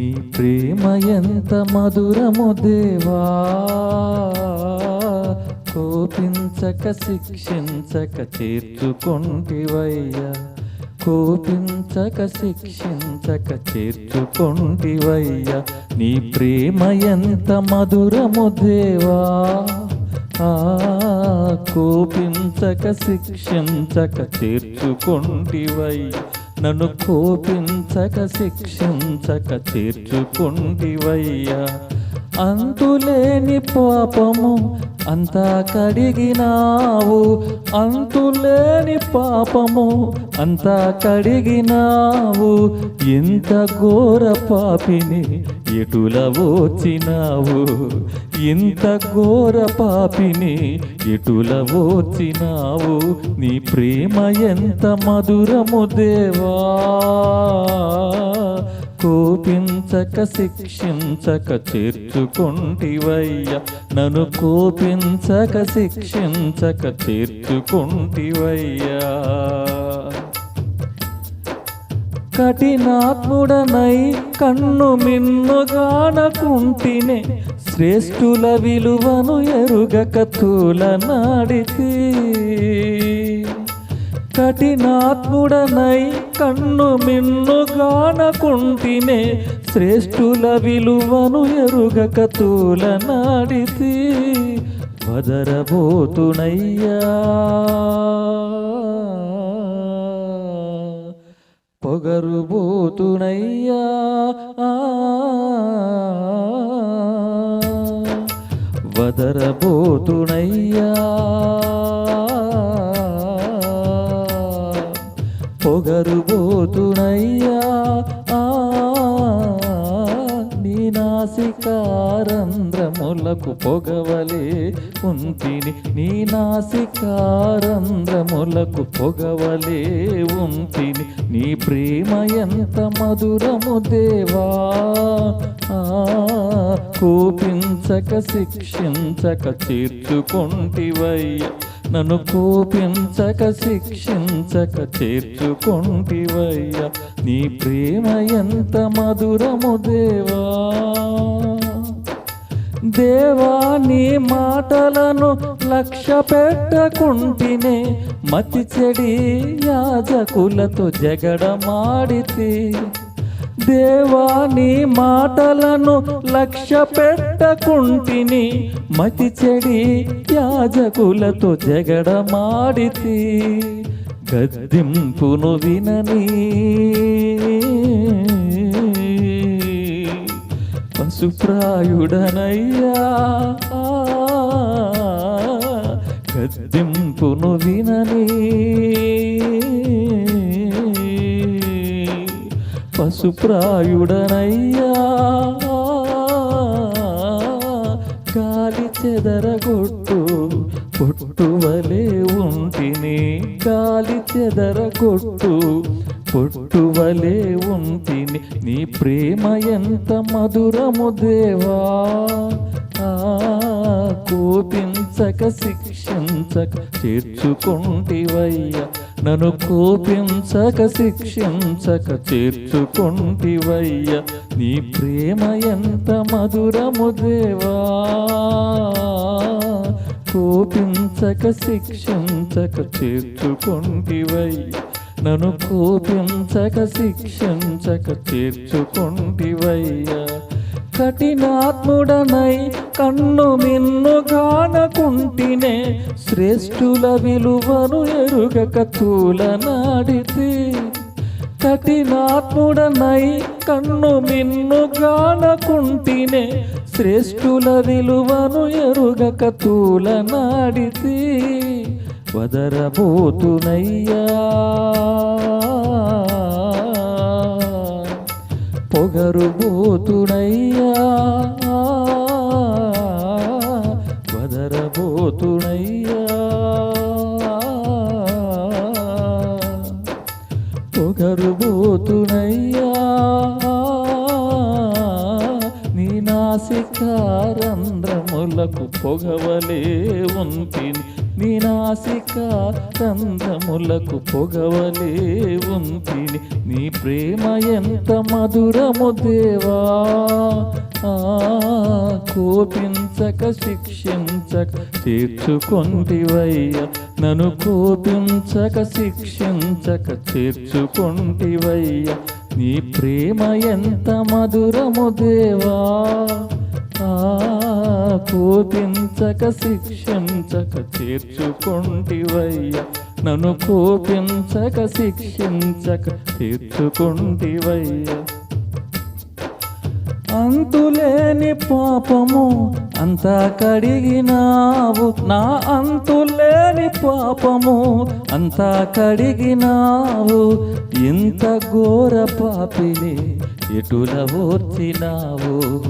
నీ ప్రేమ ఎంత మధురము దేవా. కోపించక శిక్షించక చేర్చుకుంటివయ్యా. కోపించక శిక్షించక చేర్చుకుంటివయ్యా. నీ ప్రేమ ఎంత మధురము దేవా. ఆ కోపించక శిక్షించక చేర్చుకుంటివయ్యా. నన్ను కోపించక శిక్షించక చేర్చుకొంటివయ్యా అంతులేని పాపము అంతా కడిగినావు అంతులేని పాపము అంతా కడిగినావు ఎంత ఘోర పాపిని ఎటుల వచ్చినావు ఎంత ఘోర పాపిని ఎటుల వచ్చినావు నీ ప్రేమ ఎంత మధురము దేవా? కోపించక శిక్షించక చేర్చుకుంటివయ్యా నన్ను కోపించక శిక్షించక చేర్చుకుంటివయ్యా కఠినాత్ముడనై కన్ను మిన్నుగానకుంటినే శ్రేష్ఠుల విలువను ఎరుగక తూలనాడితే. కఠినాత్ముడనై కన్ను మిన్ను గానకుంటినే శ్రేష్ఠుల విలువను ఎరుగక తూలనాడితి వదరబోతునయ్యా. పొగరుబోతునయ్యా. వదరబోతునయ్యా. పొగరుబోతునయ్యా నీ నాసికారంధ్రములకు పొగవలే ఉంటిని. నీ నాసికారంధ్రములకు పొగవలే ఉంటిని. నీ ప్రేమ ఎంత మధురము దేవా. ఆ, కోపించక శిక్షించక చేర్చుకొంటివయ్య నన్ను కోపించక శిక్షించక చేర్చుకొంటివయ్య. నీ ప్రేమ ఎంత మధురము దేవా. దేవా నీ మాటలను లక్ష్య పెట్టకుంటినే. మతి చెడి యాజకులతో జగడమాడితే దేవా నీ మాటలను లక్ష్య పెట్టకుంటిని మతి చెడి యాజకులతో జగడమాడితి. గద్దింపును వినని. పశుప్రాయుడనయ్యా. గద్దింపును వినని. పశుప్రాయుడనయ్యా గాలి చెదరగొట్టు పొట్టువలే ఉంటిని. గాలి చెదరగొట్టు పొట్టువలే ఉంటిని. నీ ప్రేమ ఎంత మధురము దేవా. ఆ, కోపించక శిక్షించక చేర్చుకుంటివయ్యా నన్ను కోపించక శిక్షించక చేర్చుకుంటివయ్యా. నీ ప్రేమ ఎంత మధురము దేవా. కోపించక శిక్షించక చేర్చుకుంటివయ్యా. నన్ను కోపించక శిక్షించక చేర్చుకుంటివయ్యా. కఠినాత్ముడనై కన్ను మిన్నుగానకుంటినే శ్రేష్ఠుల విలువను ఎరుగక తూలనాడితే. కఠినాత్ముడనై కన్ను మిన్నుగానకుంటినే శ్రేష్ఠుల విలువను ఎరుగక తూలనాడితే. వదరబోతునయ్యా. పొగరుబోతునయ్యా. నాసికారంధ్రములకు పొగవలే ఉంటిని. నీ నాసికారంధ్రములకు పొగవలే ఉంటిని. నీ ప్రేమ ఎంత మధురము దేవా. ఆ కోపించక శిక్షించక చేర్చుకొంటివయ్య నన్ను కోపించక శిక్షించక చేర్చుకొంటివయ్య నీ ప్రేమ ఎంత మధురము దేవా? ఆ కోపించక శిక్షించక చేర్చుకుంటివయ్యా నన్ను కోపించక శిక్షించక తీర్చుకుంటివయ్యా. అంతులేని పాపము అంతా కడిగినావు. నా అంతులేని పాపము అంతా కడిగినావు. ఇంత ఘోర పాపిని ఎటుల ఓర్చినావు?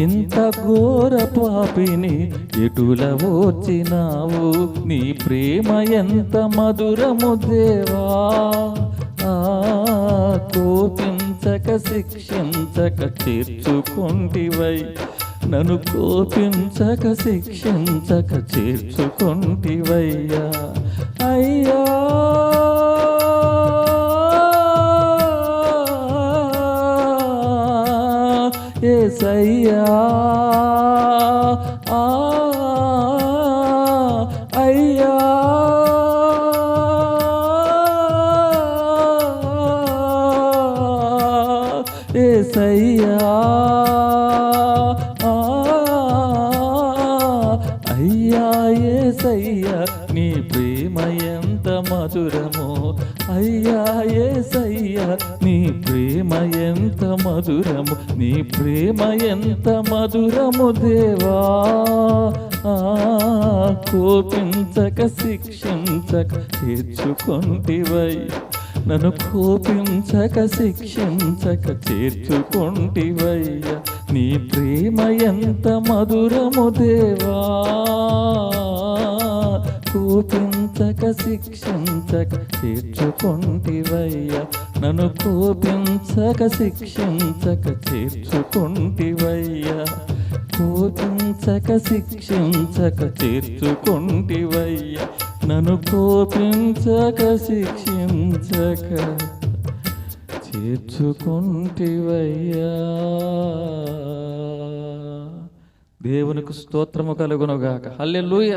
ఇంత ఘోర పాపిని ఎటుల ఓర్చినావు? నీ ప్రేమ ఎంత మధురము దేవా? ఆ కోపించక శిక్షించక తీర్చుకుంటివై. నన్ను కోపించక శిక్షించక చేర్చుకొంటివయ్యా ఏసయ్యా అయ్యా ఏసయ్యా నీ ప్రేమ ఎంత మధురమో. అయ్యా ఏసయ్యా నీ ప్రేమ ఎంత మధురము. నీ ప్రేమ ఎంత మధురము దేవా. కోపించక శిక్షించక తీర్చుకొంటివై నన్ను కోపించక శిక్షించక చేర్చుకొంటివయ్య నీ ప్రేమ ఎంత మధురము దేవా. కోపించక శిక్షించక చేర్చుకొంటివయ్య నన్ను కోపించక శిక్షించక చేర్చుకొంటివయ్య కోపించక శిక్షించక చేర్చుకొంటివయ్య నన్ను కోపించక శిక్షించక చేర్చుకుంటివయ్యా. దేవునికి స్తోత్రము కలుగునుగాక. హల్లెలూయ.